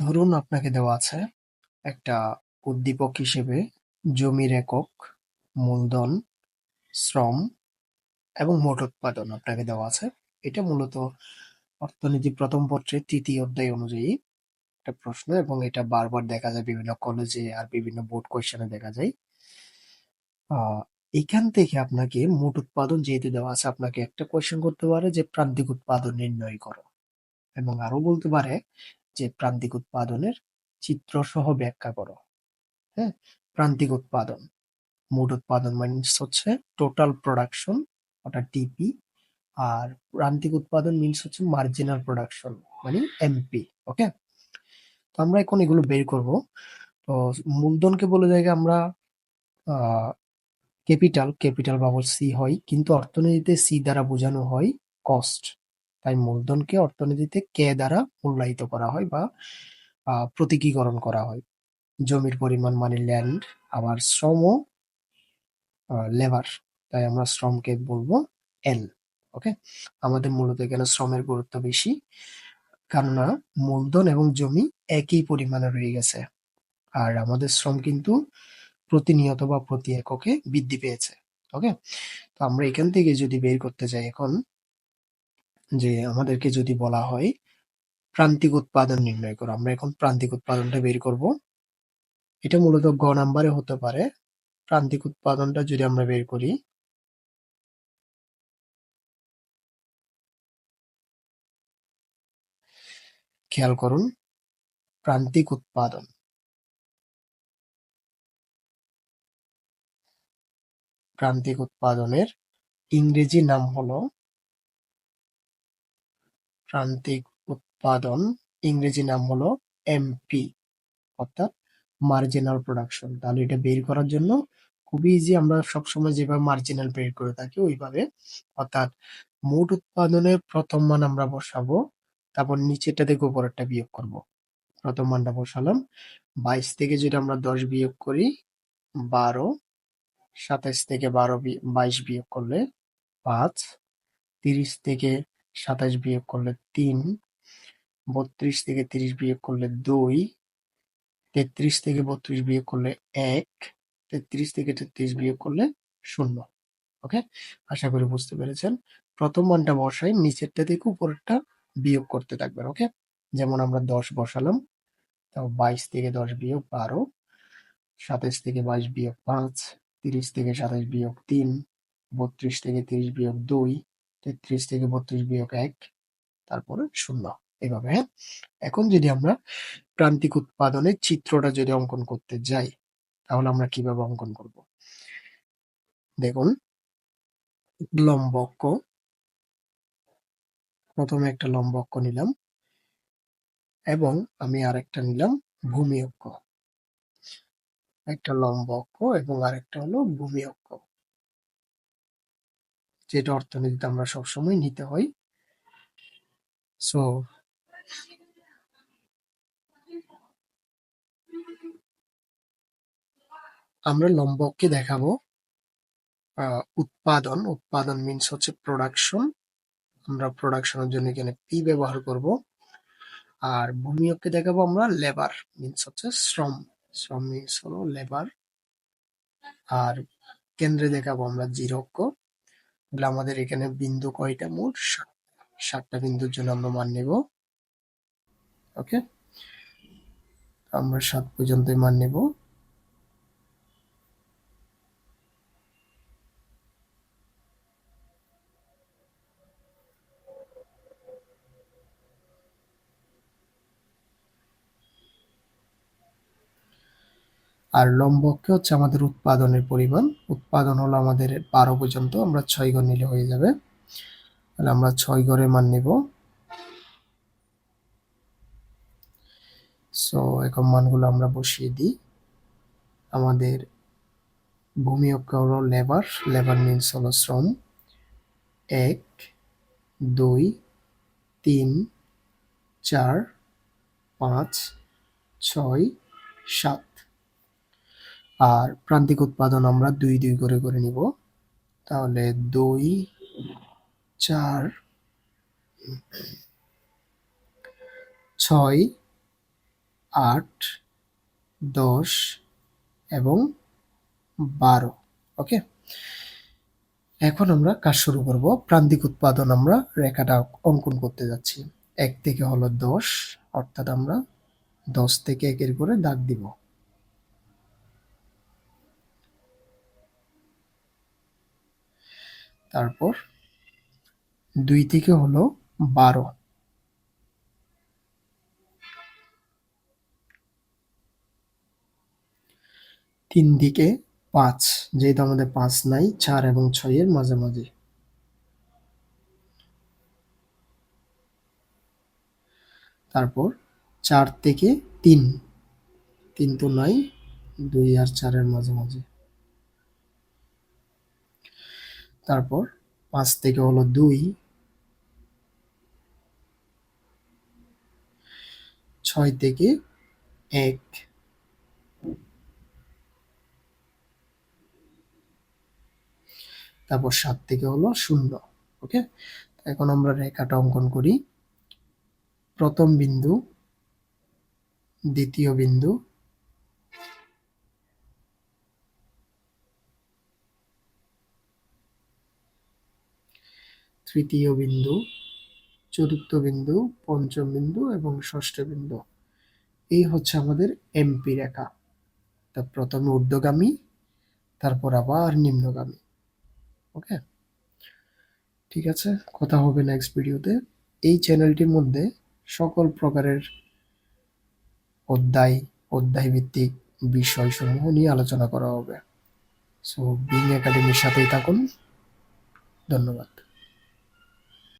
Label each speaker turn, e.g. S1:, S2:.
S1: ধরুন আপনাকে দেওয়া আছে একটা উদ্দীপক হিসেবে জমির একক, মূলধন, শ্রম এবং মোট উৎপাদন আপনাকে দেওয়া আছে। এটা মূলত অর্থনীতি প্রথম পত্রের তৃতীয় অধ্যায় অনুযায়ী একটা প্রশ্ন এবং এটা বারবার দেখা যায় বিভিন্ন কলেজে আর বিভিন্ন বোর্ড কোয়েশ্চেনে দেখা যায়। এখান থেকে আপনাকে মোট উৎপাদন যেহেতু দেওয়া আছে আপনাকে একটা কোয়েশ্চেন করতে পারে যে প্রান্তিক উৎপাদন নির্ণয় করো এবং আরও বলতে পারে যে প্রান্তিক উৎপাদনের চিত্র সহ ব্যাখ্যা করো। হ্যাঁ? প্রান্তিক উৎপাদন। মোট উৎপাদন মিনস হচ্ছে টোটাল প্রোডাকশন অর্থাৎ টিপি আর প্রান্তিক উৎপাদন মিনস হচ্ছে মার্জিনাল প্রোডাকশন মানে এমপি ওকে তো আমরা এখন এগুলো বের করব। তো মূলধনকে বলে জায়গা আমরা ক্যাপিটাল ক্যাপিটাল বাবল সি হয়, কিন্তু অর্থনীতিতে সি দ্বারা বোঝানো হয় কস্ট তাই মূলধনকে অর্থনীতিতে কে দ্বারা মূল্যায়িত করা হয় বা প্রতীকীকরণ করা হয়? জমির পরিমাণ মানে ল্যান্ড আবার শ্রম ও লেবার তাই আমরা শ্রমকে বলব এল ওকে আমাদের মূলত এখানে শ্রমের গুরুত্ব বেশি, কেননা মূলধন এবং জমি একই পরিমাণে রয়ে গেছে, আর আমাদের শ্রম কিন্তু প্রতিনিয়ত বা প্রতি এককে বৃদ্ধি পেয়েছে ওকে তো আমরা এখান থেকে যদি বের করতে চাই এখন যে আমাদেরকে যদি বলা হয় প্রান্তিক উৎপাদন নির্ণয় করো, আমরা এখন প্রান্তিক উৎপাদনটা বের করব। এটা মূলত গ নাম্বারে হতে পারে। প্রান্তিক উৎপাদনটা যদি আমরা বের করি, খেয়াল করুন, প্রান্তিক উৎপাদন। প্রান্তিক উৎপাদনের ইংরেজি নাম হলো প্রান্তিক উৎপাদন, ইংরেজি নাম হলো এমপি অর্থাৎ মার্জিনাল প্রোডাকশন তাহলে এটা বের করার জন্য খুবই ইজি আমরা সবসময় যেভাবে মার্জিনাল বের করে থাকি ওইভাবে। অর্থাৎ মোট উৎপাদনের প্রথম মান আমরা বসাবো, তারপর নিচেরটা থেকে উপরেরটা বিয়োগ করব। প্রথম মানটা বসালাম। বাইশ থেকে যদি আমরা দশ বিয়োগ করি, বারো, সাতাইশ থেকে বারো বাইশ বিয়োগ করলে পাঁচ, তিরিশ থেকে সাতাইশ বিয়োগ করলে তিন, বত্রিশ থেকে তিরিশ বিয়োগ করলে দুই, তেত্রিশ থেকে বত্রিশ বিয়োগ করলে এক, তেত্রিশ থেকে তেত্রিশ বিয়োগ করলে শূন্য। ওকে? আশা করি বুঝতে পেরেছেন। প্রথম মানটা বসাই, নিচেরটা থেকে উপরেরটা বিয়োগ করতে থাকবেন, ওকে? যেমন আমরা দশ বসালাম, তাও বাইশ থেকে দশ বিয়োগ বারো সাতাইশ থেকে বাইশ বিয়োগ পাঁচ, তিরিশ থেকে সাতাশ বিয়োগ তিন, বত্রিশ থেকে তিরিশ বিয়োগ দুই তেত্রিশ থেকে বত্রিশ বিয়োগ এক, তারপরে শূন্য। এভাবে হ্যাঁ? এখন যদি আমরা প্রান্তিক উৎপাদনের চিত্রটা যদি অঙ্কন করতে যাই, তাহলে আমরা কীভাবে অঙ্কন করব? দেখুন, লম্ব অক্ষ, প্রথমে একটা লম্ব অক্ষ নিলাম এবং আমি আরেকটা নিলাম ভূমি অক্ষ। একটা লম্ব অক্ষ এবং আরেকটা হলো ভূমি অক্ষ। যেটা অর্থনীতিতে আমরা সবসময় নিতে হয়। সো আমরা লম্ব অক্ষে দেখাবো উৎপাদন। উৎপাদন মিনস হচ্ছে প্রোডাকশন আমরা প্রোডাকশনের জন্য এখানে পি ব্যবহার করব। আর ভূমি অক্ষে দেখাবো আমরা লেবার মিনস হচ্ছে শ্রম। শ্রম মিনস হলো লেবার আর কেন্দ্রে দেখাবো আমরা জিরো অক্ষ তাহলে আমাদের এখানে বিন্দু কয়টা? মোট সাতটা বিন্দুর জন্য আমরা মান নেব। ওকে আমরা সাত পর্যন্ত মান নেব। আর লম্বকে হচ্ছে আমাদের উৎপাদনের পরিমাণ। উৎপাদন হলো আমাদের বারো পর্যন্ত, আমরা ছয় ঘর নিলে হয়ে যাবে। তাহলে আমরা ছয় ঘরের মান নেব। সো এখন মানগুলো আমরা বসিয়ে দিই। আমাদের ভূমি অক্ষ হলো লেবার লেবার মিনস হলো শ্রম। এক, দুই, তিন, চার, পাঁচ, ছয়, সাত। আর প্রান্তিক উৎপাদন আমরা দুই দুই করে করে নিব। তাহলে দুই, চার, ছয়, আট, দশ এবং বারো। ওকে? এখন আমরা কাজ শুরু করব। প্রান্তিক উৎপাদন আমরা রেখাটা অঙ্কন করতে যাচ্ছি। এক থেকে হলো দশ, অর্থাৎ আমরা দশ থেকে একের করে দাগ দিব। তারপর দুই থেকে হলো বারো। তিন দিকে পাঁচ, যেহেতু আমাদের পাঁচ নাই, চার এবং ছয়ের মাঝামাঝি। তারপর চার থেকে তিন তিন তো নাই, দুই আর চারের মাঝামাঝি। তারপর পাঁচ থেকে হলো দুই, ছয় থেকে এক, তারপর সাত থেকে হলো শূন্য, ওকে? এখন আমরা রেখাটা অঙ্কন করি। প্রথম বিন্দু, দ্বিতীয় বিন্দু তৃতীয় বিন্দু, চতুর্থ বিন্দু, পঞ্চম বিন্দু এবং ষষ্ঠ বিন্দু। এই হচ্ছে আমাদের এমপি রেখা। তা প্রথমে ঊর্ধ্বগামী, তারপর আবার নিম্নগামী। ওকে? ঠিক আছে? কথা হবে নেক্সট ভিডিওতে এই চ্যানেলটির মধ্যে সকল প্রকারের অধ্যায় অধ্যায় ভিত্তিক বিষয়সমূহ নিয়ে আলোচনা করা হবে। সো বিং একাডেমির সাথেই থাকুন। ধন্যবাদ।